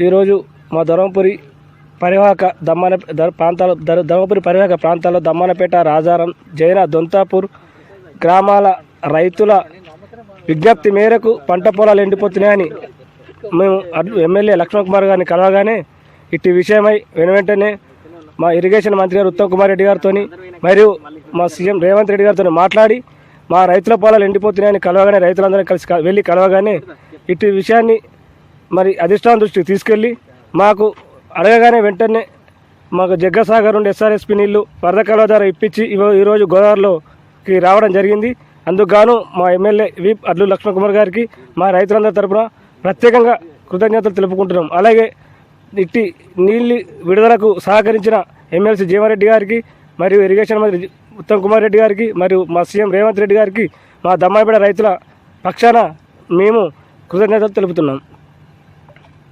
ఈరోజు మా ధర్మపురి పరివాహక దమ్మాన ప్రాంతాల ధర్మపురి పరివాహక ప్రాంతాల్లో దమ్మానపేట రాజారం జైన దొంతాపూర్ గ్రామాల రైతుల విజ్ఞప్తి మేరకు పంట పొలాలు ఎండిపోతున్నాయని మేము ఎమ్మెల్యే లక్ష్మణ్ కుమార్ గారిని కలవగానే ఇట్టి విషయమై వెను వెంటనే మా ఇరిగేషన్ మంత్రి గారు ఉత్తమ్ కుమార్ రెడ్డి గారితో మరియు మా సీఎం రేవంత్ రెడ్డి గారితో మాట్లాడి మా రైతుల పొలాలు ఎండిపోతున్నాయని కలవగానే రైతులందరూ కలిసి వెళ్ళి కలవగానే ఇట్టి విషయాన్ని మరి అధిష్టానం దృష్టికి తీసుకెళ్ళి మాకు అడగగానే వెంటనే మాకు జగ్గసాగర్ నుండి ఎస్ఆర్ఎస్పి నీళ్ళు వరద కాలువ ద్వారా ఇప్పించి ఈరోజు గోదావరిలోకి రావడం జరిగింది. అందుకు గాను మా ఎమ్మెల్యే విప్ అడ్లు లక్ష్మణ్ కుమార్ గారికి మా రైతులందరి తరపున ప్రత్యేకంగా కృతజ్ఞతలు తెలుపుకుంటున్నాం. అలాగే ఇట్టి నీళ్ళు విడుదలకు సహకరించిన ఎమ్మెల్సీ జీవారెడ్డి గారికి మరియు ఇరిగేషన్ మంత్రి ఉత్తమ్ కుమార్ రెడ్డి గారికి మరియు మా సీఎం రేవంత్ రెడ్డి గారికి మా దమ్మాయిపేట రైతుల పక్షాన మేము కృతజ్ఞతలు తెలుపుతున్నాం.